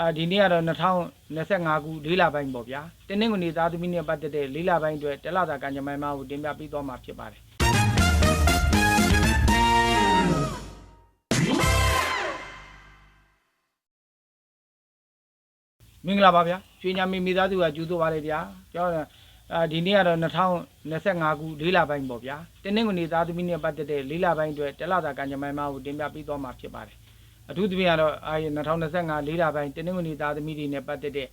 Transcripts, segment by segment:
အာဒီနေ့ကတော့2025ခုလေးလပိုင်းပေါ့ဗျာတင်းနှင်းကုန်နေသားသမီးနဲ့ပတ်သက်တဲ့လေးလပိုင်းအတွက်တလတာကံကြမ္မာမကိုတင်ပြပေးသွားမှာဖြစ်ပါတယ်မင်္ဂလာပါဗျာရွှေညာမီမိသားစုကကျူးဆိုပါလေဗျာကျောင်းအာဒီနေ့ကတော့2025ခုလေးလပိုင်းပေါ့ဗျာတင်းနှင်းကုန်နေသားသမီးနဲ့ပတ်သက်တဲ့လေးလပိုင်းအတွက်တလတာကံကြမ္မာမကိုတင်ပြပေးသွားမှာဖြစ်ပါတယ် အထူးသဖြင့်ကတော့အာ2025လေးလပိုင်းတင်းနှင်းငွေသားသမီးတွေနဲ့ပတ်သက်တဲ့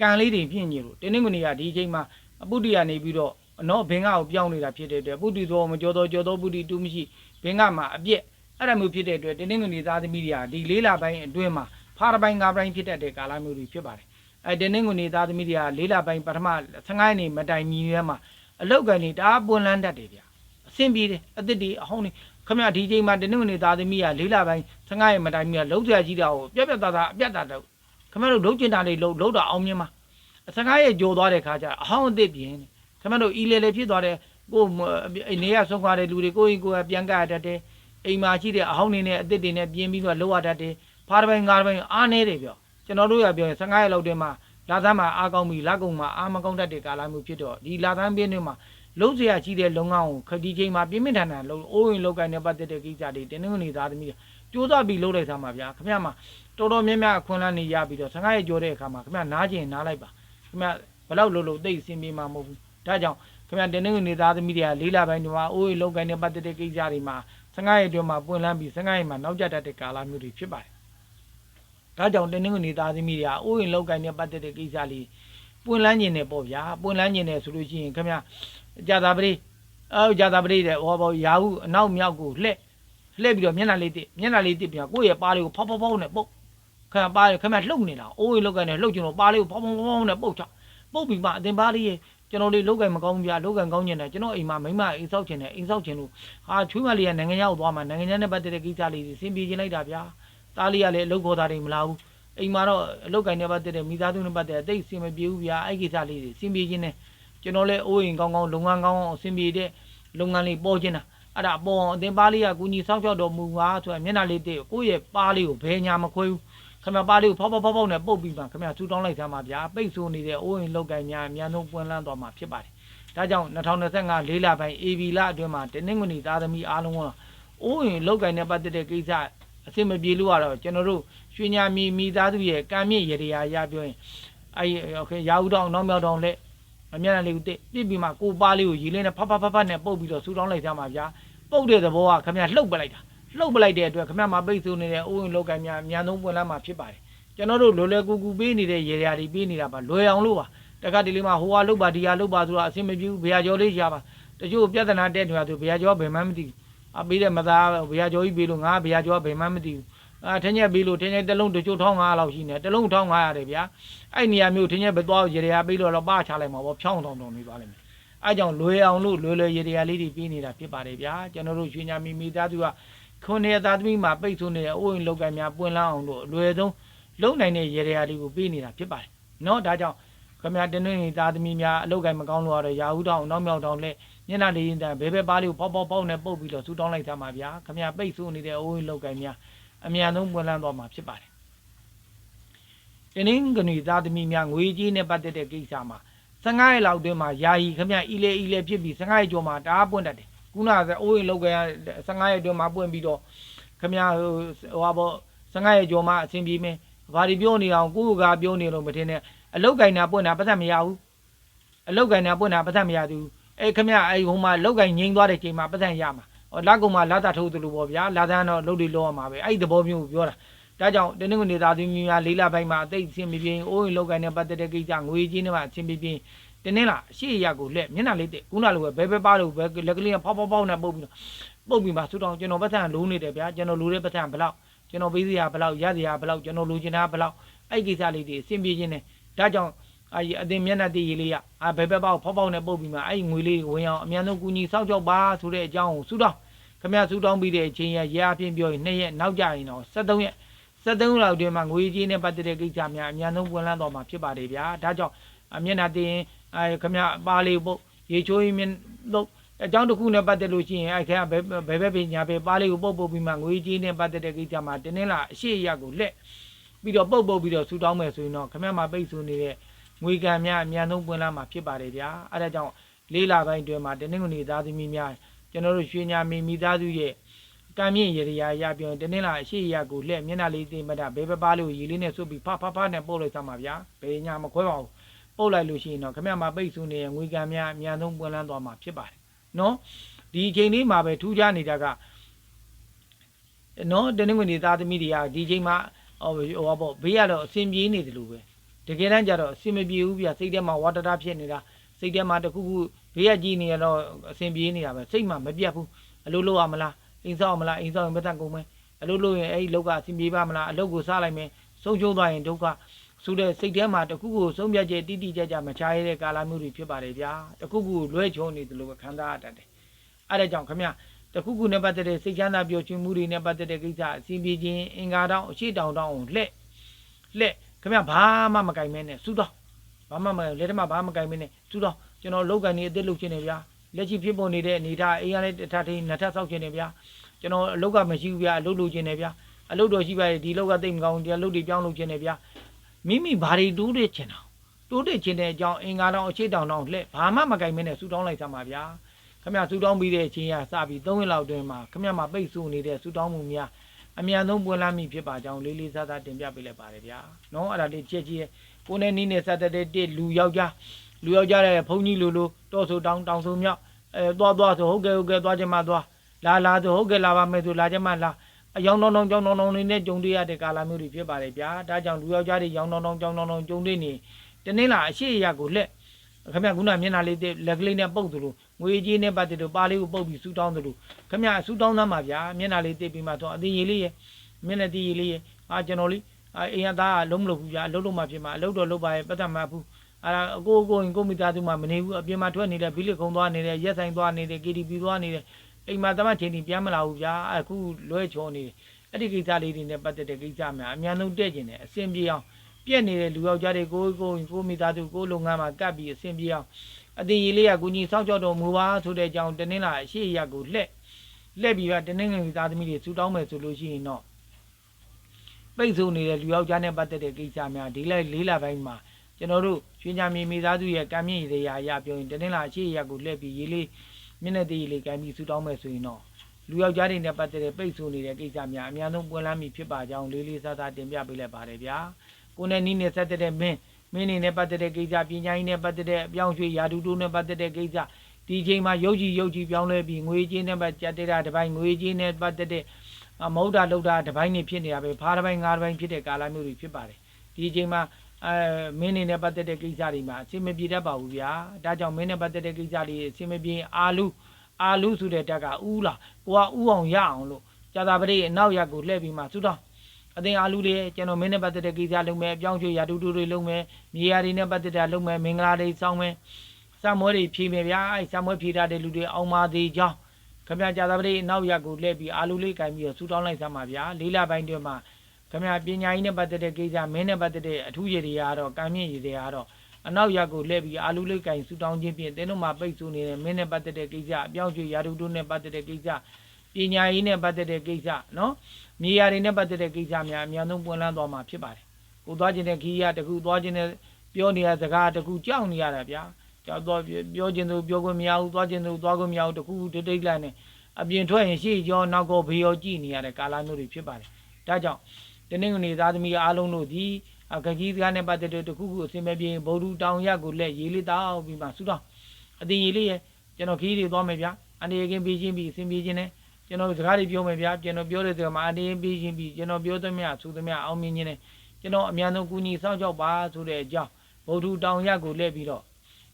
ကံလေးတွေဖြစ်နေလို့တင်းနှင်းငွေကဒီအချိန်မှာအပုတ္တိကနေပြီးတော့အနောဘင်္ဂကိုပြောင်းနေတာဖြစ်တဲ့အတွက်ပုတ္တိသောမကြောသောကြောသောပုတ္တိတူမရှိဘင်္ဂမှာအပြက်အဲ့ဒါမျိုးဖြစ်တဲ့အတွက်တင်းနှင်းငွေသားသမီးတွေကဒီလေးလပိုင်းအတွင်းမှာဖားတစ်ပိုင်းငါးပိုင်းဖြစ်တတ်တဲ့ကာလမျိုးတွေဖြစ်ပါတယ်အဲတင်းနှင်းငွေသားသမီးတွေကလေးလပိုင်းပထမ15ရက်နေမတိုင်မီရဲမှာအလောက်ကန်နေတအားပွင့်လန်းတတ်တယ်ဗျအဆင်ပြေတယ်အသစ်တွေအဟောင်းတွေ ခမရဒီချိန်မှာတနင်္ဂနွေသားသမီးကလေးလပိုင်း15ရက်မတိုင်မီကလုံးစရာကြီးတာကိုပြက်ပြက်သားသားအပြက်သားတော့ခမရတို့လုံးကျင်တာတွေလုံးလုံးတော့အောင်မြင်မှာ15ရက်ကြော်သွားတဲ့ခါကျအဟောင်းအသစ်ပြင်းခမရတို့အီလေလေဖြစ်သွားတဲ့ကိုအိနေရဆုံးသွားတဲ့လူတွေကိုရင်ကိုယ်ပြန်ကရတတ်တယ်အိမ်မှာရှိတဲ့အဟောင်းနေနဲ့အသစ်တွေနဲ့ပြင်းပြီးတော့လောရတတ်တယ်ဖားတစ်ပိုင်းငါးတစ်ပိုင်းအားနေတယ်ပြောကျွန်တော်တို့ရပြောရင်15ရက်လောက်တည်းမှာလာသမ်းမှာအားကောင်းပြီလက်ကုံမှာအားမကောင်းတတ်တဲ့ကာလမျိုးဖြစ်တော့ဒီလာသမ်းပြင်းတွေမှာ လုံးစရာကြီးတဲ့လုံငန်းကိုခဒီချိန်မှာပြင်းပြင်းထန်ထန်လုံးအိုးရင်လောက်ကိုင်းနဲ့ပတ်သက်တဲ့ကိစ္စတွေတင်းနှင်းနေသားသမီးတွေကြိုးစားပြီးလုပ်လိုက်သားမှာဗျာခင်ဗျားမှာတော်တော်များများအခွင့်အလမ်းနေရပြီးတော့15ရက်ကျော်တဲ့အခါမှာခင်ဗျားနားကျင်နားလိုက်ပါခင်ဗျားဘယ်လောက်လုံးလုံးသိအဆင်ပြေမှာမဟုတ်ဘူးဒါကြောင့်ခင်ဗျားတင်းနှင်းနေသားသမီးတွေကလေးလာပိုင်းဒီမှာအိုးရင်လောက်ကိုင်းနဲ့ပတ်သက်တဲ့ကိစ္စတွေမှာ15ရက်ကျော်မှာပွင့်လန်းပြီး15ရက်မှာနောက်ကျတတ်တဲ့ကာလမျိုးတွေဖြစ်ပါတယ်ဒါကြောင့်တင်းနှင်းနေသားသမီးတွေကအိုးရင်လောက်ကိုင်းနဲ့ပတ်သက်တဲ့ကိစ္စလေးပွင့်လန်းကျင်တယ်ပေါ့ဗျာပွင့်လန်းကျင်တယ်ဆိုလို့ရှိရင်ခင်ဗျား ကြာသာပတိအော်ကြာသာပတိတဲ့ဟောဘောရာဟုအနောက်မြောက်ကိုလှဲ့လှဲ့ပြီးတော့မျက်နှာလေးတစ်မျက်နှာလေးတစ်ပြန်ကိုယ့်ရဲ့ပါးလေးကိုဖောက်ဖောက်ဖောက်နဲ့ပုတ်ခဏပါးခဏလှုပ်နေတာအိုးရေလောက်ကနေလှုပ်ကျင်တော့ပါးလေးကိုဖောက်ဖောက်ဖောက်ဖောက်နဲ့ပုတ်ချပုတ်ပြီးမှအတင်ပါးလေးရဲ့ကျွန်တော်လေးလောက်ကင်မကောင်းဘူးဗျာလောက်ကင်ကောင်းကျင်တယ်ကျွန်တော်အိမ်မှာမိမအိမ်ဆောက်ကျင်တယ်အိမ်ဆောက်ကျင်လို့ဟာချွေးမလေးကနိုင်ငံခြားကိုသွားမှနိုင်ငံခြားနဲ့ပတ်သက်တဲ့ကိစ္စလေးတွေဆင်ပြေချင်လိုက်တာဗျာတားလေးကလည်းအလုပ်ခေါ်တာတွေမလာဘူးအိမ်မှာတော့အလုပ်ကင်နဲ့ပတ်သက်တဲ့မိသားစုနဲ့ပတ်သက်တဲ့အသိအဆင်မပြေဘူးဗျာအဲ့ကိစ္စလေးတွေဆင်ပြေခြင်းနဲ့ ကျွန်တော်လည်းအိုးအိမ်ကောင်းကောင်းလုပ်ငန်းကောင်းကောင်းအဆင်ပြေတဲ့လုပ်ငန်းလေးပေါ်ချင်တာအဲ့ဒါအပေါ်အသင်ပါလေးကကူညီဆောင်ဖြောက်တော်မူပါဆိုတာမျက်နှာလေးတည့်ကိုယ့်ရဲ့ပါလေးကိုဘယ်ညာမခွဲဘူးခင်ဗျာပါလေးကိုဖောက်ဖောက်ဖောက်ဖောက်နဲ့ပုတ်ပြီးမှခင်ဗျာဆူတောင်းလိုက်သမ်းပါဗျာပိတ်ဆိုးနေတဲ့အိုးအိမ်လောက်ကင်များအများဆုံးပွင့်လန်းသွားမှာဖြစ်ပါတယ်ဒါကြောင့်2025လေးလပိုင်း AB လအတွင်းမှာတနင်္ဂနွေသားသမီးအားလုံးကအိုးအိမ်လောက်ကင်နဲ့ပတ်သက်တဲ့ကိစ္စအဆင်မပြေလို့ကတော့ကျွန်တော်တို့ရွှေညာမီမိသားစုရဲ့ကံမြင့်ရေရာရပြောရင်အဲရာဟုတောင်နောက်မြောက်တောင်လက် အမျက်နှာလေးကိုတစ်ပြစ်ပြီးမှကိုပါလေးကိုရေလေးနဲ့ဖတ်ဖတ်ဖတ်ဖတ်နဲ့ပုတ်ပြီးတော့ဆူတောင်းလိုက်ကြမှာဗျာပုတ်တဲ့သဘောကခမရလှုပ်ပလိုက်တာလှုပ်ပလိုက်တဲ့အတွက်ခမရမှာပိတ်ဆိုးနေတဲ့အိုးဝင်လောက်ကင်များအများဆုံးပွင့်လန်းမှာဖြစ်ပါတယ်ကျွန်တော်တို့လိုလဲကူကူပေးနေတဲ့ရေရာတွေပေးနေတာပါလွယ်အောင်လို့ပါတခါတလေမှဟိုဟာလှုပ်ပါဒီဟာလှုပ်ပါဆိုတာအဆင်မပြေဘူးဗျာကျော်လေးရှားပါတချို့ပြဿနာတက်နေတာသူဗျာကျော်ဘယ်မှမသိဘူးအပေးတဲ့မသားဗျာကျော်ကြီးပေးလို့ငါဗျာကျော်ဘယ်မှမသိဘူး အာထင်းရက်ပေးလို့ထင်းရက်တစ်လုံးတချို့1500လောက်ရှိနေတယ်တစ်လုံး1500တယ်ဗျာ အဲ့နေရာမျိုးထင်းရက်ပဲသွားရေရပေးလို့တော့ပါချလိုက်မှာပေါ့ဖြောင်းတောင်တောင်နေသွားလိမ့်မယ်အဲကြောင့်လွယ်အောင်လို့လွယ်လွယ်ရေရလေးတွေပြီးနေတာဖြစ်ပါတယ်ဗျာကျွန်တော်တို့ရွှေညာမီမိသားစုကခွန်ရသားသမီးမှာပိတ်ဆို့နေတဲ့အိုးရင်လောက်ကများပွင့်လန်းအောင်လို့အလွယ်ဆုံးလုံနိုင်တဲ့ရေရလေးကိုပြီးနေတာဖြစ်ပါတယ်เนาะဒါကြောင့်ခမရတင်းနေသားသမီးများအလောက်ကိုင်မကောင်းလို့ရတော့ရာဟုတောင်နောက်မြောက်တောင်လက်ညနာလေးရင်တန်ဘဲဘဲပါးလေးကိုပေါက်ပေါက်ပေါက်နဲ့ပုတ်ပြီးတော့ဆူတောင်းလိုက်တာမှာဗျာခမရပိတ်ဆို့နေတဲ့အိုးရင်လောက်ကိုင်များ အမြန်ဆုံးပွင့်လန်းသွားမှာဖြစ်ပါတယ်တင်းင်းကဏီသားသမီးများငွေကြီးနဲ့ပတ်သက်တဲ့ကိစ္စမှာ15ရက်လောက်တွင်းမှာယာယီခမအီလေအီလေဖြစ်ပြီး15ရက်ကျော်မှာတအားပွင့်တတ်တယ်ခုနကဆိုအိုးရင်လောက်ကြ15ရက်တွင်းမှာပွင့်ပြီးတော့ခမဟိုဟဟာပေါ့15ရက်ကျော်မှာအဆင်ပြေမယ်ဘာဒီပြောနေအောင်ကိုယ့်ကပြောနေလို့မထင်နဲ့အလောက်ကင်တာပွင့်တာပတ်သက်မရဘူးအလောက်ကင်တာပွင့်တာပတ်သက်မရဘူးအဲခမအဲဟိုမှာလောက်ကင်ငိမ့်သွားတဲ့ချိန်မှာပတ်သက်ရမှာဟော လက်ကုံမှာလာတာထိုးသလိုပေါ့ဗျာလာသန်းတော့လုပ်တွေလောရမှာပဲအဲ့ဒီသဘောမျိုးကိုပြောတာဒါကြောင့်တင်းနှင်းကနေသားသမီးများလေးလပိုင်းမှာအသိအဆင်မပြေအိုးရင်လောက်ကိုင်းနဲ့ပတ်သက်တဲ့ကိစ္စငွေကြီးနဲ့မှအဆင်မပြေတင်းနှင်းလားအရှိရက်ကိုလက်မျက်နှာလေးတက်ခုနလိုပဲဘဲဘဲပါလို့ပဲလက်ကလေးကဖောက်ဖောက်ဖောက်နဲ့ပုတ်ပြီးတော့ပုတ်ပြီးမှဆူတောင်းကျွန်တော်ပတ်စံလုံးနေတယ်ဗျာကျွန်တော်လိုတဲ့ပတ်စံဘလောက်ကျွန်တော်ပေးစရာဘလောက်ရစရာဘလောက်ကျွန်တော်လိုချင်တာဘလောက်အဲ့ကိစ္စလေးတွေအဆင်ပြေခြင်းနဲ့ဒါကြောင့် အဲ့ဒီအတင်မျက်နှာတည်ရလေးကအာဘဲဘဲပါကိုဖောက်ဖောက်နဲ့ပုတ်ပြီးမှအဲ့ဒီငွေလေးဝင်အောင်အမြန်ဆုံးကူညီစောင့်ကြောက်ပါဆိုတဲ့အကြောင်းကိုဆူတောင်းခမရဆူတောင်းပြီးတဲ့အချိန်ရရအပြင်ပြောရင်2ရက်နောက်ကြရင်တော့73ရက်73လောက်တွင်မှာငွေကြေးနဲ့ပတ်သက်တဲ့ကိစ္စများအများဆုံးပွင့်လန်းတော်မှာဖြစ်ပါတယ်ဗျာဒါကြောင့်အမျက်နှာတင်အဲခမပါလေးပုတ်ရေချိုးရင်မြင်တော့အကြောင်းတစ်ခုနဲ့ပတ်သက်လို့ရှိရင်အဲခဲဘယ်ဘယ်ဘယ်ပညာပဲပါလေးကိုပုတ်ပုတ်ပြီးမှငွေကြေးနဲ့ပတ်သက်တဲ့ကိစ္စမှာတင်းနှင်းလာအရှိအရကိုလက်ပြီးတော့ပုတ်ပုတ်ပြီးတော့ဆူတောင်းမယ်ဆိုရင်တော့ခမရမှာပိတ်ဆိုနေတဲ့ ငွေကံများအမြန်ဆုံးပွင့်လာမှာဖြစ်ပါတယ်ဗျာအဲဒါကြောင့်လေးလာပိုင်းတွင်မှာတနင်္ဂနွေသားသမီးများကျွန်တော်တို့ရွှေညာမီမိသားစုရဲ့ကံမြင့်ရရရပြောရင်တနင်္လာအရှိရကိုလက်မျက်နှာလေးသိမ့်မတာဘေးပပားလို့ရေလေးနဲ့ဆုပ်ပြီးဖဖဖနဲ့ပုတ်လိုက်သမှာဗျာဘယ်ညာမခွဲပါဘူးပုတ်လိုက်လို့ရှိရင်တော့ခမရမှာပိတ်ဆိုနေတဲ့ငွေကံများအမြန်ဆုံးပွင့်လန်းသွားမှာဖြစ်ပါတယ်နော်ဒီအချိန်လေးမှာပဲထူးခြားနေတာကနော်တနင်္ဂနွေနေ့သားသမီးတွေကဒီချိန်မှာဟိုဟိုပါပေါ့ဘေးကတော့အဆင်ပြေနေတယ်လို့ပဲ တကယ်တမ်းကျတော့အဆင်မပြေဘူးပြစိတ်ထဲမှာဝါတတာဖြစ်နေတာစိတ်ထဲမှာတစ်ခုခုဘေးကကြီးနေရတော့အဆင်ပြေနေတာပဲစိတ်မှမပြတ်ဘူးအလုပ်လုပ်ရမလားအိမ်ဆောက်ရမလားအိမ်ဆောက်ရင်ပတ်သက်ကုန်မယ်အလုပ်လုပ်ရင်အဲ့ဒီလောက်ကအဆင်ပြေပါမလားအလုပ်ကိုစားလိုက်မယ်ဆုံးရှုံးသွားရင်ဒုက္ခဆိုတဲ့စိတ်ထဲမှာတစ်ခုခုဆုံးဖြတ်ချက်တိတိကျကျမချရတဲ့ကာလမျိုးတွေဖြစ်ပါတယ်ဗျာတစ်ခုခုလွဲချုံနေတယ်လို့ပဲခံစားရတတ်တယ်အဲ့ဒါကြောင့်ခမရတခုခုနဲ့ပတ်သက်တဲ့စိတ်ချမ်းသာပျော်ရွှင်မှုတွေနဲ့ပတ်သက်တဲ့ကိစ္စအစီအပြေခြင်းအင်္ဂါတောင်းအရှိတောင်တောင်းကိုလှက်လှက် ခင်ဗျဘာမှမကင်မဲနဲ့စူတော့ဘာမှမလက်ထမဘာမှမကင်မဲနဲ့စူတော့ကျွန်တော်လောက်ကန်နေအစ်စ်လုပ်ခြင်းနေဗျာလက်ရှိဖြစ်ပေါ်နေတဲ့အနေထားအိမ်ရတဲ့တစ်ထပ်ထိနှစ်ထပ်ဆောက်ခြင်းနေဗျာကျွန်တော်အလောက်ကမရှိဘူးဗျာအလုပ်လုပ်ခြင်းနေဗျာအလုပ်တော်ရှိပါရဲ့ဒီလောက်ကတိတ်မကောင်းဒီအလုပ်တွေပြောင်းလုပ်ခြင်းနေဗျာမိမိဘာတွေတိုးတဲ့ခြင်းတောင်တိုးတဲ့ခြင်းတဲ့အကြောင်းအင်္ဂါတောင်းအရှိတောင်တောင်းလှက်ဘာမှမကင်မဲနဲ့စူတောင်းလိုက်သမှာဗျာခမဆူတောင်းပြီးတဲ့အချိန်ကစပြီး3ရက်လောက်တွင်မှာခမမှာပိတ်ဆို့နေတဲ့ဆူတောင်းမှုများ အမြန်ဆုံးပွင့်လန်းမိဖြစ်ပါကြောင်းလေးလေးစားစားတင်ပြပေးလိုက်ပါတယ်ဗျာနော်အဲ့ဒါလေးချက်ကြီးရဲ့ကိုနဲ့နီးနဲ့ဆက်တဲ့တဲ့လူယောက်ျားလူယောက်ျားတဲ့ဘုန်းကြီးလူလူတောဆိုတောင်းတောင်းဆိုမြောက်အဲသွားသွားဆိုဟုတ်ကဲ့ဟုတ်ကဲ့သွားချင်မှသွားလာလာဆိုဟုတ်ကဲ့လာပါမယ်ဆိုလာချင်မှလာအယောင်တောင်းတောင်းကြောင်းတောင်းတောင်းနေနဲ့ကြုံတွေ့ရတဲ့ကာလမျိုးတွေဖြစ်ပါတယ်ဗျာဒါကြောင့်လူယောက်ျားတွေရောင်းတောင်းတောင်းကြောင်းတောင်းတောင်းကြုံတွေ့နေတနင်္လာအရှိအရာကိုလက်ခင်ဗျခုနမျက်နှာလေးတဲ့လက်ကလေးနဲ့ပုတ်သလို ငွေကြီးနဲ့ပတ်သက်လို့ပါလေးကိုပုတ်ပြီးဆူတောင်းသလိုခမရဆူတောင်းသားမှာဗျာမျက်နှာလေးတိတ်ပြီးမှတော့အသေးရည်လေးရဲ့မျက်နှာတိရည်လေးရဲ့အာကျွန်တော်လေးအာအိမ်ရသားကလုံးမလို့ဘူးဗျာအလုပ်လုပ်မှဖြစ်မှာအလုပ်တော့လုပ်ပါရဲ့ပတ်သက်မှဘူးအာအကိုအကိုရင်ကိုမိသားစုမှမနေဘူးအပြင်မှာထွက်နေတဲ့ဘီလစ်ခုံသွားနေတဲ့ရက်ဆိုင်သွားနေတဲ့ KTV သွားနေတဲ့အိမ်မှာတမချင်းတီပြန်မလာဘူးဗျာအခုလွဲချောနေတယ်အဲ့ဒီကိစ္စလေးတွေနဲ့ပတ်သက်တဲ့ကိစ္စများအများဆုံးတဲ့ကျင်တယ်အဆင်ပြေအောင်ပြက်နေတဲ့လူယောက်ျားတွေကိုကိုကိုမိသားစုကိုလုပ်ငန်းမှာကပ်ပြီးအဆင်ပြေအောင် အတင်ကြီးလေးကကိုကြီးစောင့်ကြောက်တော်မူပါဆိုတဲ့အကြောင်းတနင်္လာအရှိရက်ကိုလှက်လှက်ပြီးတော့တနင်္ဂနွေသားသမီးတွေစူတောင်းမယ်ဆိုလို့ရှိရင်တော့ပိတ်ဆို့နေတဲ့လူယောက်ျားနဲ့ပတ်သက်တဲ့ကိစ္စများဒီလိုက်လေးလပိုင်းမှာကျွန်တော်တို့ရွှေချာမီမိသားစုရဲ့ကံမြင့်ရရာအရာပြောရင်တနင်္လာအရှိရက်ကိုလှက်ပြီးရေးလေးမျက်နှာသေးလေးကံပြီးစူတောင်းမယ်ဆိုရင်တော့လူယောက်ျားတွေနဲ့ပတ်သက်တဲ့ပိတ်ဆို့နေတဲ့ကိစ္စများအများဆုံးပွင့်လန်းမိဖြစ်ပါကြောင်းလေးလေးစားစားတင်ပြပေးလိုက်ပါတယ်ဗျာကိုနဲ့နီးနဲ့ဆက်တဲ့မင်း မင်းနေနဲ့ပတ်သက်တဲ့ကိစ္စပညာရေးနဲ့ပတ်သက်တဲ့အပြောင်းရွှေ့ယာတူတူနဲ့ပတ်သက်တဲ့ကိစ္စဒီချိန်မှာရုပ်ကြီးရုပ်ကြီးပြောင်းလဲပြီးငွေကြေးနဲ့ပတ်ကြက်တဲ့တာတစ်ပိုင်းငွေကြေးနဲ့ပတ်သက်တဲ့အမဟုတ်တာလောက်တာတစ်ပိုင်းနေဖြစ်နေတာပဲဖားတစ်ပိုင်းငါးတစ်ပိုင်းဖြစ်တဲ့ကာလမျိုးတွေဖြစ်ပါတယ်ဒီချိန်မှာအဲမင်းနေနဲ့ပတ်သက်တဲ့ကိစ္စတွေမှာအဆင်မပြေတတ်ပါဘူးဗျာဒါကြောင့်မင်းနဲ့ပတ်သက်တဲ့ကိစ္စတွေအဆင်မပြေအာလူအာလူဆိုတဲ့တက်ကဥလာကိုကဥအောင်ရအောင်လို့ကြာတာပရိအနောက်ရက်ကိုလှည့်ပြီးမှသုတော် အတင်အာလူတွေကျွန်တော်မင်းနဲ့ပတ်သက်တဲ့ကိစ္စလုပ်မယ်အပြောင်းရွှေ့ရာတူတူတွေလုပ်မယ်မြေယာတွေနဲ့ပတ်သက်တာလုပ်မယ်မင်္ဂလာတွေစောင်းမယ်စံမွဲတွေဖြည့်မယ်ဗျာအဲစံမွဲဖြည့်ထားတဲ့လူတွေအောင်ပါသေးကြောင်းခမရကြာသပတေးနောက်ရက်ကိုလှည့်ပြီးအာလူလေးကင်ပြီးတော့ဆူတောင်းလိုက်စမ်းပါဗျာလေးလပိုင်းတွင်မှာခမရပညာရေးနဲ့ပတ်သက်တဲ့ကိစ္စမင်းနဲ့ပတ်သက်တဲ့အထူးရည်တွေကတော့ကံမြင့်ရည်တွေကတော့အနောက်ရက်ကိုလှည့်ပြီးအာလူလေးကင်ဆူတောင်းခြင်းဖြင့်တင်းတို့မှာပိတ်ဆို့နေတဲ့မင်းနဲ့ပတ်သက်တဲ့ကိစ္စအပြောင်းရွှေ့ရာတူတူနဲ့ပတ်သက်တဲ့ကိစ္စ ပညာရေးနဲ့ပတ်သက်တဲ့ကိစ္စနော်မြေယာတွေနဲ့ပတ်သက်တဲ့ကိစ္စများအများဆုံးပွင့်လန်းသွားမှာဖြစ်ပါတယ်။ကိုသွားခြင်းတဲ့ခီးရတကူသွားခြင်းတဲ့ပြောနေရစကားတကူကြောက်နေရတာဗျာ။ကြောက်တော့ပြောခြင်းသူပြောခွင့်မရဘူးသွားခြင်းသူသွားခွင့်မရဘူးတကူတိတ်တိတ်လိုက်နေအပြင်ထွက်ရင်ရှေ့ကျောနောက်ကောဘေးရောကြည့်နေရတဲ့ကာလမျိုးတွေဖြစ်ပါတယ်။ဒါကြောင့်တနင်္ဂနွေသားသမီးအားလုံးတို့ဒီအခကြီးစကားနဲ့ပတ်သက်တဲ့တခုခုအစင်မပြေဗုဒ္ဓတောင်ရက်ကိုလက်ရေးလေးတောက်ပြီးမှဆူတော့အတင်ရေးလေးရဲ့ကျွန်တော်ခီးတွေသွားမယ်ဗျာ။အနေကင်းပြီးချင်းပြီးအစင်ပြေချင်းနဲ့ ကျွန်တော်စကားတွေပြောမယ်ဗျာကျွန်တော်ပြောတဲ့စကားမှာအတင်းပြီးချင်းပြီးကျွန်တော်ပြောသမျှဆိုသမျှအောင်မြင်ခြင်းနဲ့ကျွန်တော်အများဆုံးကူညီစောင့်ကြောက်ပါဆိုတဲ့အကြောင်းဗုဒ္ဓတောင်ရက်ကိုလှည့်ပြီးတော့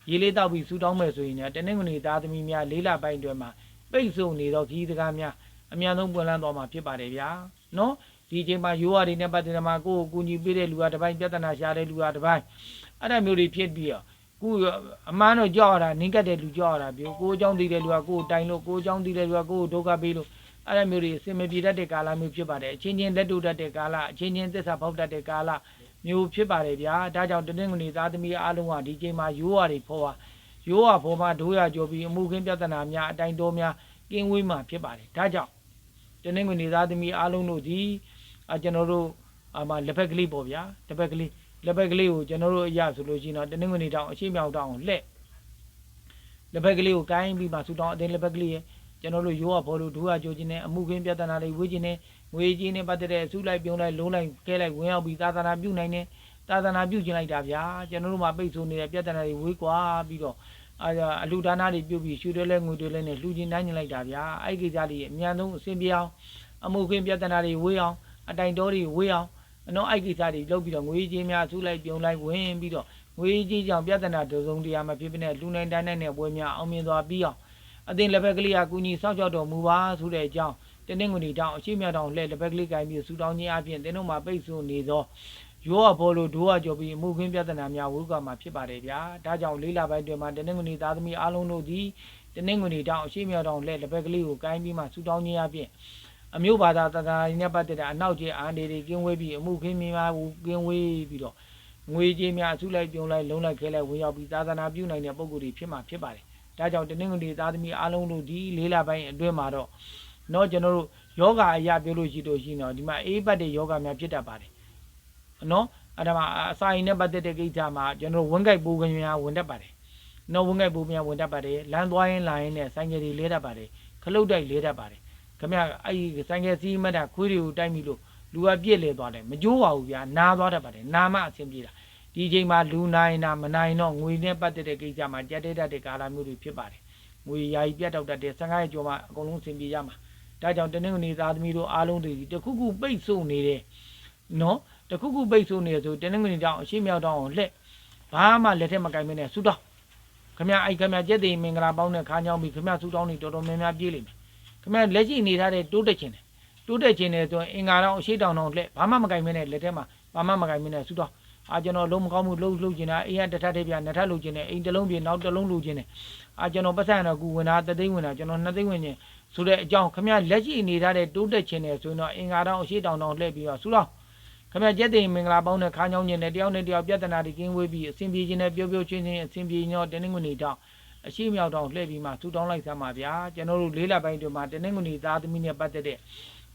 ရေးလေးတောက်ပြီးဆူတောင်းမယ်ဆိုရင်လည်းတနင်္ဂနွေသားသမီးများလေးလပိုင်းတွင်မှာပိတ်ဆို့နေတော့ကြီးစကားများအများဆုံးပွင့်လန်းသွားမှာဖြစ်ပါတယ်ဗျာနော်ဒီအချိန်မှာရိုးရတွေနဲ့ပတ်သက်မှာကိုယ့်ကိုကူညီပေးတဲ့လူကတစ်ပိုင်းပြဿနာရှာတဲ့လူကတစ်ပိုင်းအဲ့ဒါမျိုးတွေဖြစ်ပြီးတော့ ကိုအမှန်တော့ကြောက်ရတာနင်းကတ်တဲ့လူကြောက်ရတာပြောကိုအကြောင်းသိတဲ့လူကကိုတိုင်လို့ကိုအကြောင်းသိတဲ့လူကကိုဒုက္ခပေးလို့အဲ့ဒါမျိုးတွေအစင်မပြေတတ်တဲ့ကာလမျိုးဖြစ်ပါတယ်အချင်းချင်းလက်တူတတ်တဲ့ကာလအချင်းချင်းသစ္စာဖောက်တတ်တဲ့ကာလမျိုးဖြစ်ပါတယ်ဗျာဒါကြောင့်တနင်္ဂနွေသားသမီးအားလုံးဟာဒီချိန်မှာရိုးရတွေဖော်ပါရိုးရဖော်မှာဒိုးရကြောပြီးအမှုခင်းပြဿနာများအတိုင်းတော်များကင်းဝေးမှာဖြစ်ပါတယ်ဒါကြောင့်တနင်္ဂနွေသားသမီးအားလုံးတို့ဒီအကျွန်တော်တို့အာမလက်ဖက်ကလေးပေါ့ဗျာတစ်ဖက်ကလေး လက်ဖက်ကလေးကိုကျွန်တော်တို့အရာဆိုလို့ရှိရင်တော့တနင်္ဂနွေတောင်အရှိမြောက်တောင်လှဲ့လက်ဖက်ကလေးကိုကိုင်းပြီးမှဆူတောင်းအတင်းလက်ဖက်ကလေးရဲ့ကျွန်တော်တို့ရိုးရဘောလို့ဒူးရကြိုးခြင်းနဲ့အမှုခင်းပြဿနာတွေဝေးခြင်းနဲ့ငွေကြီးနဲ့ပတ်သက်တဲ့အစုလိုက်ပြုံးလိုက်လုံးလိုက်ခဲလိုက်ဝင်ရောက်ပြီးသာသနာပြုနိုင်တဲ့သာသနာပြုခြင်းလိုက်တာဗျာကျွန်တော်တို့မှာပိတ်ဆို့နေတဲ့ပြဿနာတွေဝေးကွာပြီးတော့အာအလူဒါနာတွေပြုတ်ပြီးရွှေတွေလဲငွေတွေလဲနဲ့လှူခြင်းတိုင်းခြင်းလိုက်တာဗျာအဲ့ဒီကိစ္စတွေအမြန်ဆုံးအဆင်ပြေအောင်အမှုခင်းပြဿနာတွေဝေးအောင်အတိုင်တော်တွေဝေးအောင် အနော်အဲ့ကိစ္စတွေလုပ်ပြီးတော့ငွေကြီးများစုလိုက်ပြုံလိုက်ဝင်ပြီးတော့ငွေကြီးကြောင့်ပြဿနာတစုံတရာမဖြစ်ဖြစ်နဲ့လူနိုင်တိုင်းနိုင်တဲ့ပွဲများအောင်မြင်သွားပြီးအောင်အသင်လက်ဘက်ကလေးကကူညီစောင့်ရှောက်တော်မူပါဆိုတဲ့အကြောင်းတင်းတင်းငွေတီတောင်းအရှိမြောက်တောင်းလှဲလက်ဘက်ကလေးကိုင်းပြီးဆူတောင်းခြင်းအပြင်တင်းတို့မှာပိတ်ဆို့နေသောရောအဘောလိုဒိုးအကြော်ပြီးအမှုခင်းပြဿနာများဝုကမှာဖြစ်ပါတယ်ဗျာဒါကြောင့်လေးလပိုင်းတွင်မှာတင်းတင်းငွေတီသားသမီးအားလုံးတို့သည်တင်းတင်းငွေတီတောင်းအရှိမြောက်တောင်းလှဲလက်ဘက်ကလေးကိုကိုင်းပြီးမှဆူတောင်းခြင်းအပြင် အမျိုးဘာသာတသာရင်းနဲ့ပတ်သက်တဲ့အနောက်ကျအာဏာတွေကင်းဝေးပြီးအမှုခင်းများကင်းဝေးပြီးတော့ငွေကြေးများအစုလိုက်ပြုံလိုက်လုံးလိုက်ခဲလိုက်ဝင်ရောက်ပြီးသာသနာပြုနိုင်တဲ့ပုံကိုယ်တွေဖြစ်မှာဖြစ်ပါတယ်။ဒါကြောင့်တနင်္ဂနွေသားသမီးအားလုံးတို့ဒီလေးလပိုင်းအတွင်းမှာတော့တော့ကျွန်တော်တို့ယောဂအရာပြောလို့ရှိလို့ရှိရင်တော့ဒီမှာအေးပတ်တဲ့ယောဂများဖြစ်တတ်ပါတယ်။နော်အဲ့ဒါမှအစာရင်နဲ့ပတ်သက်တဲ့ကိစ္စမှာကျွန်တော်တို့ဝန်ကြိုက်ပူကင်များဝင်တတ်ပါတယ်။နော်ဝန်ကြိုက်ပူများဝင်တတ်ပါတယ်။လမ်းသွားရင်လာရင်နဲ့ဆိုင်ကယ်တွေလဲတတ်ပါတယ်။ခလုတ်တိုက်လဲတတ်ပါတယ်။ ခမရအဲ့ဒီဆိုင်ကယ်စီးမတ်တာခွေးတွေကိုတိုက်မိလို့လူကပြည့်လေသွားတယ်မကြိုးပါဘူးဗျာနာသွားတတ်ပါတယ်နာမအဆင်ပြေတာဒီအချိန်မှာလူနိုင်တာမနိုင်တော့ငွေနဲ့ပတ်သက်တဲ့ကိစ္စမှာကြက်တဲတတ်တဲ့ကာလမျိုးတွေဖြစ်ပါတယ်ငွေယာယီပြတ်တောက်တတ်တဲ့15ရက်ကျော်မှအကုန်လုံးအဆင်ပြေရမှာဒါကြောင့်တနင်္ဂနွေသားသမီးတို့အားလုံးတွေဒီတစ်ခုခုပိတ်ဆို့နေတယ်နော်တစ်ခုခုပိတ်ဆို့နေရဆိုတနင်္ဂနွေတောင်အရှိမြောက်တောင်အောင်လှက်ဘာမှလက်ထက်မကင်မနဲ့ဆူတောင်းခမရအဲ့ခမရကြက်သေးမင်္ဂလာပေါင်းနဲ့ခါညောင်းပြီးခမရဆူတောင်းနေတော်တော်များများပြေးလိမ့်မယ် ခင်ဗျာလက်ရှိနေထားတဲ့တိုးတက်ခြင်းတယ်တိုးတက်ခြင်းတယ်ဆိုရင်အင်္ဂါတော့အရှိတောင်တော့လက်ဘာမှမကင်မနဲ့လက်ထဲမှာဘာမှမကင်မနဲ့ဆူတော့အာကျွန်တော်လုံးမကောင်းမှုလှုပ်လှုပ်ခြင်းတာအိမ်ကတစ်ထပ်တည်းပြနှစ်ထပ်လှုပ်ခြင်းတယ်အိမ်တစ်လုံးပြနောက်တစ်လုံးလှုပ်ခြင်းတယ်အာကျွန်တော်ပတ်စံတော့ကူဝင်တာတသိန်းဝင်တာကျွန်တော်နှစ်သိန်းဝင်ခြင်းဆိုတဲ့အကြောင်းခင်ဗျာလက်ရှိနေထားတဲ့တိုးတက်ခြင်းတယ်ဆိုရင်တော့အင်္ဂါတော့အရှိတောင်တော့လှည့်ပြီးတော့ဆူတော့ခင်ဗျာကျက်သိမင်္ဂလာပေါင်းတဲ့ခါးချောင်းခြင်းနဲ့တယောက်နဲ့တယောက်ပြဿနာတွေကင်းဝေးပြီးအစဉ်ပြေခြင်းနဲ့ပျော်ပျော်ချင်းချင်းအစဉ်ပြေညောတင်းနှင်းငွေနေတော့ အရှိမြောက်တောင်လှည့်ပြီးမှဆူတောင်းလိုက်စမ်းပါဗျာကျွန်တော်တို့လေးလပိုင်းတွင်မှာတနင်္ဂနွေသားသမီးနဲ့ပတ်သက်တဲ့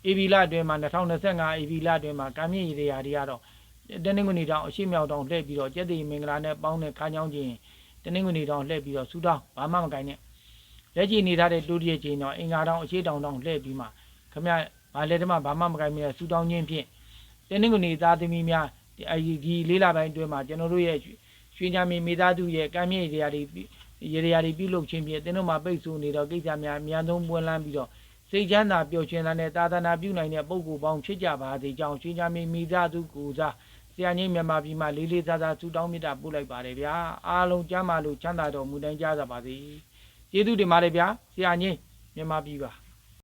AB လအတွင်းမှာ2025 AB လအတွင်းမှာကံမြင့်ရည်တွေရာတွေကတော့တနင်္ဂနွေတောင်အရှိမြောက်တောင်လှည့်ပြီးတော့ကျက်တည်မင်္ဂလာနဲ့ပေါင်းတဲ့ခါးချောင်းချင်းတနင်္ဂနွေတောင်လှည့်ပြီးတော့ဆူတောင်းဘာမှမကိုင်းနဲ့လက်ကြည့်နေထားတဲ့တူတရချင်းတော့အင်္ဂါတောင်အရှိတောင်တောင်လှည့်ပြီးမှခမရဘာလဲတမဘာမှမကိုင်းမြဲဆူတောင်းခြင်းဖြင့်တနင်္ဂနွေသားသမီးများဒီအဲဒီလေးလပိုင်းအတွင်းမှာကျွန်တော်တို့ရဲ့ရွှေချမ်းမီမိသားစုရဲ့ကံမြင့်ရည်တွေရာတွေ ရေရရာတွေပြုလုပ်ခြင်းဖြင့်သင်တို့မှာပိတ်ဆို့နေတော့ကိစ္စများအများဆုံးပွင့်လန်းပြီးတော့စိတ်ချမ်းသာပျော်ရွှင်တဲ့သာသနာပြုနိုင်တဲ့ပုဂ္ဂိုလ်ပေါင်းဖြစ်ကြပါစေကြောင်းရှင်ချာမီမိသားစုကိုစားဆရာကြီးမြန်မာပြည်မှာလေးလေးစားစားဆုတောင်းမေတ္တာပို့လိုက်ပါတယ်ဗျာအားလုံးကျမ်းမာလို့ချမ်းသာတော်မူတိုင်းကြပါစေကျေးဇူးတင်ပါတယ်ဗျာဆရာကြီးမြန်မာပြည်ပါ